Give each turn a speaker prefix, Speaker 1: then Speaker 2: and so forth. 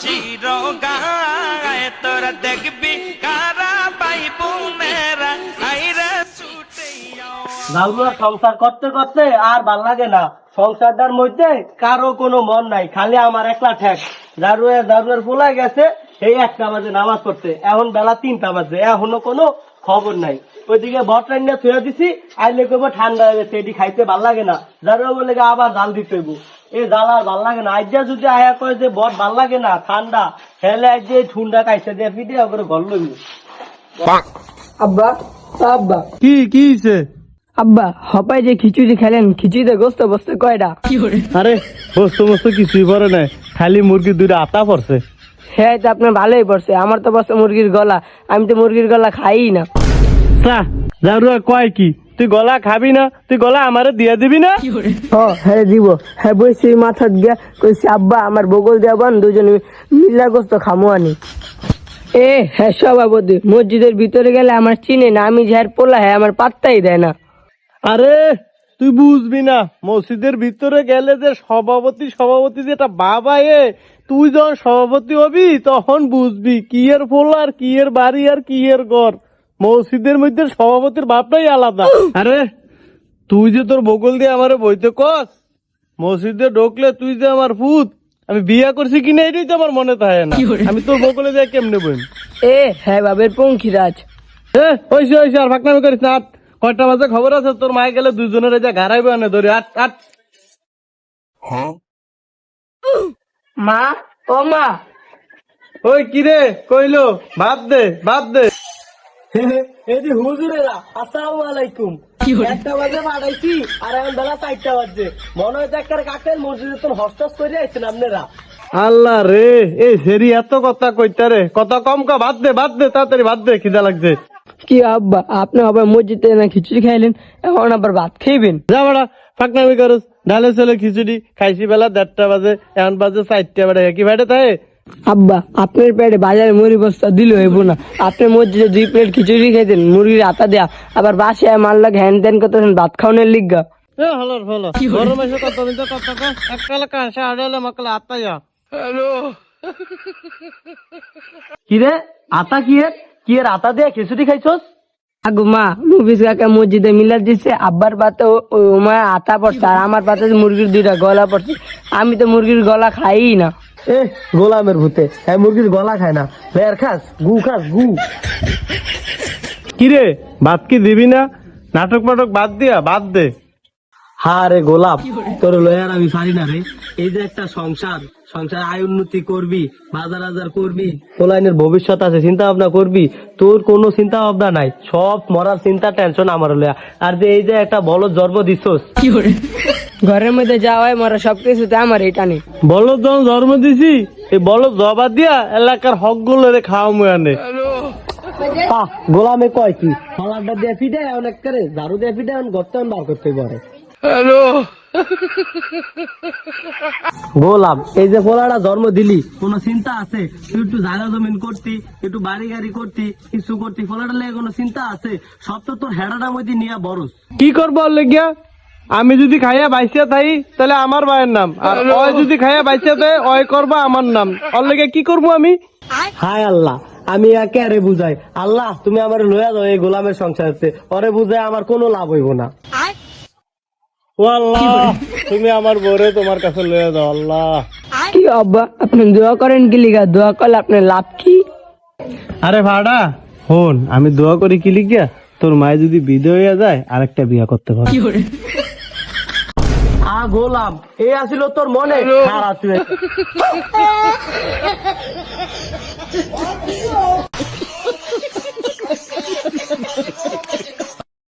Speaker 1: শিরো তোরা দেখবি কারা পাই আইরে
Speaker 2: সংসার করতে করতে আর ভালো লাগে না। সংসারটার মধ্যে কারও কোনো মন নাই, খালি আমার একলা ঠেক। জারুয়া জারুয়ার ফুলাই গেছে, এই একটা বাজে নামাজ পড়তে। এখন বেলা তিনটা বাজে, এখনও কোনো খবর নাই। ওইদিকে ভট রান্না থুয়ে দিছি আইলে কইব ঠান্ডা হয়ে গেছে এটি খাইতে ভালো লাগে না। জারুয়া বলে আবার জাল দিতে হইব। এই জাল আর ভালো লাগে না। আইজা যদি আয়া কয় যে বট ভালো লাগে না ঠান্ডা হেলে আজ যে ঠুন্ডা খাইছে দিয়ে ফিটে ওগুলো ঘর লইব।
Speaker 3: আব্বা আব্বা।
Speaker 2: কি কি হইছে?
Speaker 3: আব্বা হপাই যে খিচুড়ি খেলেন খিচুড়িতে গোস্ত বসতে কয়টা
Speaker 2: আরে বস্তু মস্তু কিছুই পরে নাই। খালি মুরগি দুইটা আতা পড়ছে
Speaker 3: হ্যাঁ তো আপনার ভালোই পড়ছে। আমার তো বসে মুরগির গলা। আমি তো মুরগির গলা খাই না।
Speaker 2: চা জারুয়া কয় কি? তুই গলা খাবি না? তুই গলা আমারে দিয়ে দিবি না?
Speaker 3: ও হ্যাঁ দিব। হ্যাঁ বসে মাথা দিয়া কইছি আব্বা আমার বগল দেবান দুজনে মিল্লা গোস্ত খামো আনি। এ হ্যাঁ সভাপতি মসজিদের ভিতরে গেলে আমার চিনে না আমি যার পোলা হ্যাঁ আমার পাত্তাই দেয় না।
Speaker 2: আরে তুই বুঝবি না মসজিদের ভিতরে গেলে যে সভাপতি সভাপতি যেটা বাবা এ তুই যখন সভাপতি হবি তখন বুঝবি কি এর ফোল আর কি এর বাড়ি আর কি এর ঘর। মসজিদের মধ্যে সভাপতির বাপটাই আলাদা। আরে তুই যে তোর বগল দিয়ে আমারে বইতে কস মসজিদে ঢুকলে তুই যে আমার ফুত আমি বিয়া করছি কিনা এটাই তো আমার মনে থাকে না। আমি তোর বগলে দিয়ে কেমনে বইম?
Speaker 3: এ হ্যাঁ বাবের পঙ্খিরাজ।
Speaker 2: এ ওইসে ওইসে আর ফাঁকনামি করিস না। কয়টা বাজে খবর আছে? তোর মায়ে গেলে দুজনের যা ঘাড়াইবে আনে ধরে। আট আট।
Speaker 3: মা? ও মা?
Speaker 2: ওই কিরে কইলো ভাত দে ভাত দে। এদি হুজুরেরা আসসালামু আলাইকুম। একটা বাজে পাঠাইছি আর এখন বেলা চারটা বাজছে। মনে হয় একটা কাকের মসজিদে তোর হস্তাস করে আইছেন আপনারা। আল্লাহ রে এই সেরি এত কথা কইতা রে। কথা কম কা বাদ দে বাদ দে তাড়াতাড়ি বাদ দে খিদা লাগছে।
Speaker 3: কি আব্বা আপনি আবার মসজিদে না খিচুড়ি খাইলেন এখন আবার ভাত খাইবেন?
Speaker 2: যা বাড়া ফাঁকনামি করস? ডালে চলে খিচুড়ি খাইছি বেলা দেড়টা বাজে এখন বাজে চারটা বেড়া কি ভাইটে তাই?
Speaker 3: আব্বা আপনার পেটে বাজারে মুড়ি বস্তা দিল হইব না। আপনি মসজিদে দুই প্লেট খিচুড়ি খাইতেন মুরগির আতা দেয়া আবার বাসায় মাল্লা হ্যান ত্যান করতেছেন ভাত খাওয়ানোর লিগা।
Speaker 2: এ হলো হলো। গরম এসে কত দিন তো কত? এককালে কাঁসা আড়ালে মকলে আতাইয়া হ্যালো। কি রে? আতা কি এর? কি এর আতা দিয়ে খিচুড়ি খাইছস?
Speaker 3: আগু মা মুভিস কাকা মসজিদে মিলাদ দিচ্ছে আব্বার পাতে ওমা আতা পড়ছে আর আমার পাতে মুরগির দুইটা গলা পড়ছে আমি তো মুরগির গলা খাই না।
Speaker 2: এ গোলামের ভূতে হ্যাঁ মুরগির গলা খায় না। বের খাস গু খাস গু। কি রে ভাত কি দিবি না? নাটক মাটক বাদ দিয়া বাদ দে। হা রে গোলাপ তোর লয়ার আমি পারি না রে। এই যে একটা সংসার। সংসার আয় উন্নতি করবি বাজার বাজার করবি পোলাইনের ভবিষ্যৎ আছে চিন্তা ভাবনা করবি তোর কোনো চিন্তা ভাবনা নাই সব মরার চিন্তা টেনশন আমার লয়া। আর যে এই যে একটা বড় জন্ম দিছস।
Speaker 3: ঘরের মধ্যে যাওয়াই মরা সবকিছুতে আমার এটা নেই।
Speaker 2: বলদ যখন জন্ম দিছি এই বলদ জবা দিয়া এলাকার হকগুলো খাওয়া মুয়ানে গোলামে কয় কি? দিয়ে ফিটে অনেক করে ঝাড়ু দিয়ে ফিটে এখন গর্তে বার করতে পারে। গোলাম এই যে পোলাটা জন্ম দিলি কোন চিন্তা আছে? তুই একটু জায়গা জমিন করতি একটু বাড়ি গাড়ি করতি কিছু করতি পোলাটা লেগে কোনো চিন্তা আছে? সব তো তোর হেডাটার মধ্যে নিয়ে বরস। কি করব লেগিয়া? আমি যদি খাইয়া বাইসিয়া থাই তাহলে আমার ভাইয়ের নাম। আর ওই যদি খাইয়া বাইসিয়া দেয় ওই করব আমার নাম। ওর লেগে কি করব আমি? হায় আল্লাহ আমি একে আরে বুঝাই। আল্লাহ তুমি আমার লয়া দাও এই গোলামের সংসার ওরে বুঝাই আমার কোনো লাভ হইব না। ও তুমি আমার বরে তোমার কাছে লয়ে দাও আল্লাহ।
Speaker 3: কি আব্বা আপনি দোয়া করেন কি লিগা? দোয়া করলে আপনার লাভ কি?
Speaker 2: আরে ভাড়া হন আমি দোয়া করি কি লিগা? তোর মায় যদি বিদে হয়ে যায় আরেকটা বিয়া করতে পারবে। আ গোলাম এ আসিল তোর মনে। খারাপ তুই।